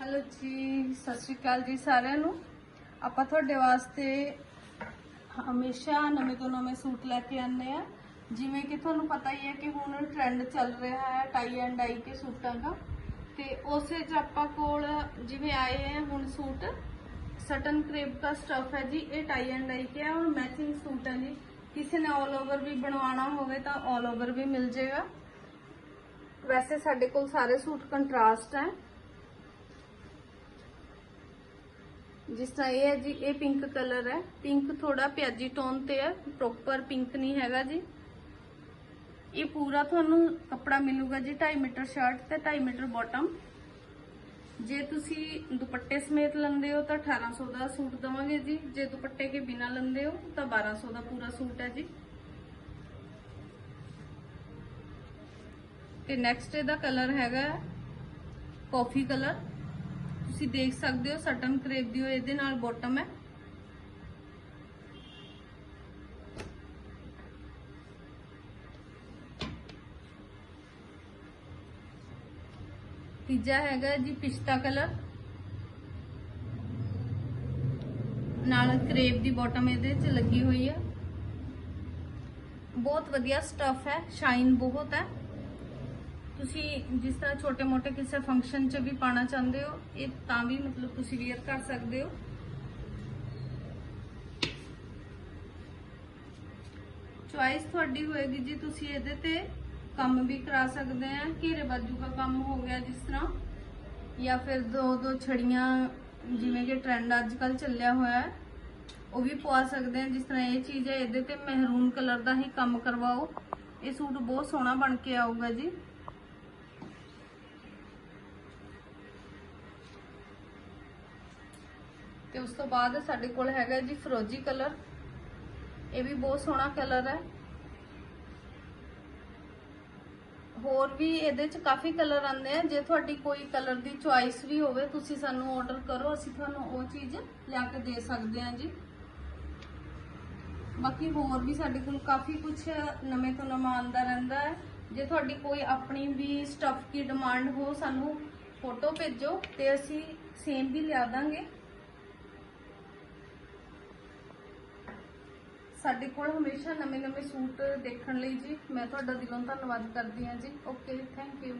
Hello ਜੀ, ਸਤਿ ਸ਼੍ਰੀ ਅਕਾਲ ਜੀ ਸਾਰਿਆਂ ਨੂੰ। ਆਪਾਂ ਤੁਹਾਡੇ ਵਾਸਤੇ ਹਮੇਸ਼ਾ ਨਵੇਂ ਤੋਂ ਨਵੇਂ ਸੂਟ ਲੈ ਕੇ ਆਉਂਦੇ ਆ ਜਿਵੇਂ ਕਿ ਤੁਹਾਨੂੰ ਪਤਾ ਹੀ ਹੈ ਕਿ ਹੁਣ ਟ੍ਰੈਂਡ ਚੱਲ ਰਿਹਾ ਹੈ ਟਾਈ ਐਂਡ ਡਾਈ ਕੇ ਸੂਟਾਂ ਦਾ। ਤੇ ਉਸੇ ਚ ਆਪਾਂ ਕੋਲ ਜਿਵੇਂ ਆਏ ਹੈ ਹੁਣ ਸੂਟ ਸਟਨ ਕ੍ਰੇਪ ਦਾ ਸਟਫ ਹੈ ਜੀ, ਇਹ ਟਾਈ ਐਂਡ ਡਾਈ ਕੇ ਹੈ ਔਰ ਮੈਚਿੰਗ ਸੂਟ ਹੈ ਜੀ। ਕਿਸੇ ਨੇ ਆਲ ਓਵਰ ਵੀ ਬਣਵਾਉਣਾ ਹੋਵੇ ਤਾਂ ਆਲ ਓਵਰ ਵੀ ਮਿਲ ਜਾਏਗਾ ਵੈਸੇ ਸਾਡੇ ਕੋਲ ਸਾਰੇ ਸੂਟ ਕੰਟਰਾਸਟ ਹੈ। ਜਿਸ ਤਰ੍ਹਾਂ ਇਹ ਹੈ ਜੀ, ਇਹ ਪਿੰਕ ਕਲਰ ਹੈ। ਪਿੰਕ ਥੋੜਾ ਪਿਆਜੀ ਟੋਨ ਤੇ ਹੈ ਪ੍ਰੋਪਰ ਪਿੰਕ ਨਹੀਂ ਹੈਗਾ ਜੀ। ਇਹ ਪੂਰਾ ਤੁਹਾਨੂੰ ਕੱਪੜਾ ਮਿਲੂਗਾ ਜੀ 2.5 ਮੀਟਰ ਸ਼ਰਟ ਤੇ 2.5 ਮੀਟਰ ਬਾਟਮ ਜੇ ਤੁਸੀਂ ਦੁਪੱਟੇ ਸਮੇਤ ਲੈਂਦੇ ਹੋ ਤਾਂ 1800 ਦਾ ਸੂਟ ਦਵਾਂਗੇ ਜੀ। ਜੇ ਦੁਪੱਟੇ ਕੇ ਬਿਨਾ ਲੈਂਦੇ ਹੋ ਤਾਂ 1200 ਦਾ ਪੂਰਾ ਸੂਟ ਹੈ ਜੀ। ਤੇ ਨੈਕਸਟ ਇਹਦਾ ਕਲਰ ਹੈਗਾ ਕਾਫੀ ਕਲਰ ਤੁਸੀਂ ਦੇਖ ਸਕਦੇ ਹੋ ਸਟਨ ਕਰੇਪ ਦੀ ਉਹ ਇਹਦੇ ਨਾਲ ਬਾਟਮ ਹੈ। ਤੀਜਾ ਹੈਗਾ ਜੀ ਪਿਸਤਾ ਕਲਰ। ਨਾਲ ਕਰੇਪ ਦੀ ਬਾਟਮ ਇਹਦੇ 'ਚ ਲੱਗੀ ਹੋਈ ਹੈ। ਬਹੁਤ ਵਧੀਆ ਸਟਫ ਹੈ ਸ਼ਾਈਨ ਬਹੁਤ ਹੈ। ਤੁਸੀਂ ਜਿਸ ਤਰ੍ਹਾਂ ਛੋਟੇ-ਮੋਟੇ ਕਿਸੇ ਫੰਕਸ਼ਨ 'ਚ ਵੀ ਪਾਣਾ ਚਾਹੁੰਦੇ ਹੋ, ਇਹ ਤਾਂ ਵੀ ਮਤਲਬ ਤੁਸੀਂ ਵੇਅਰ ਕਰ ਸਕਦੇ ਹੋ। ਚੁਆਇਸ ਤੁਹਾਡੀ ਹੋਏਗੀ ਜੀ, ਤੁਸੀਂ ਇਹਦੇ ਤੇ ਕੰਮ ਵੀ ਕਰਾ ਸਕਦੇ ਆ। ਘੇਰੇ ਬਾਜੂ ਦਾ ਕੰਮ ਹੋ ਗਿਆ ਜਿਸ ਤਰ੍ਹਾਂ। ਜਾਂ ਫਿਰ ਦੋ ਦੋ ਛੜੀਆਂ, ਜਿਵੇਂ ਕਿ ਟ੍ਰੈਂਡ ਅੱਜ ਕੱਲ ਚੱਲਿਆ ਹੋਇਆ ਹੈ, ਉਹ ਵੀ ਪਵਾ ਸਕਦੇ ਆ। ਜਿਸ ਤਰ੍ਹਾਂ ਇਹ ਚੀਜ਼ ਹੈ, ਇਹਦੇ ਤੇ ਮਹਿਰੂਨ ਕਲਰ ਦਾ ਹੀ ਕੰਮ ਕਰਵਾਓ। ਇਹ ਸੂਟ ਬਹੁਤ ਸੋਹਣਾ ਬਣ ਕੇ ਆਊਗਾ ਜੀ। ਤੇ ਉਸ ਤੋਂ ਬਾਅਦ ਸਾਡੇ ਕੋਲ ਹੈਗਾ ਜੀ ਫਰੋਜੀ ਕਲਰ। ਇਹ ਵੀ ਬਹੁਤ ਸੋਹਣਾ ਕਲਰ ਹੈ। ਹੋਰ ਵੀ ਇਹਦੇ ਚ ਕਾਫੀ ਕਲਰ ਆਉਂਦੇ ਆ। ਜੇ ਤੁਹਾਡੀ ਕੋਈ ਕਲਰ ਦੀ ਚੁਆਇਸ ਵੀ ਹੋਵੇ, ਤੁਸੀਂ ਸਾਨੂੰ ਆਰਡਰ ਕਰੋ। ਅਸੀਂ ਤੁਹਾਨੂੰ ਉਹ ਚੀਜ਼ ਲਿਆ ਕੇ ਦੇ ਸਕਦੇ ਹਾਂ ਜੀ। ਬਾਕੀ ਹੋਰ ਵੀ ਸਾਡੇ ਕੋਲ ਕਾਫੀ ਕੁਝ ਨਵੇਂ ਤੋਂ ਨਵਾਂ ਆਉਂਦਾ ਰਹਿੰਦਾ ਹੈ। ਜੇ ਤੁਹਾਡੀ ਕੋਈ ਆਪਣੀ ਵੀ ਸਟਫ ਦੀ ਡਿਮਾਂਡ ਹੋ, ਸਾਨੂੰ ਫੋਟੋ ਭੇਜੋ ਤੇ ਅਸੀਂ ਸੇਮ ਵੀ ਲਿਆ ਦਾਂਗੇ। ਸਾਡੇ ਕੋਲ ਹਮੇਸ਼ਾ ਨਵੇਂ-ਨਵੇਂ ਸੂਟ ਦੇਖਣ ਲਈ ਜੀ। ਮੈਂ ਤੁਹਾਡਾ ਦਿਲੋਂ ਧੰਨਵਾਦ ਕਰਦੀ ਹਾਂ ਜੀ। Okay thank you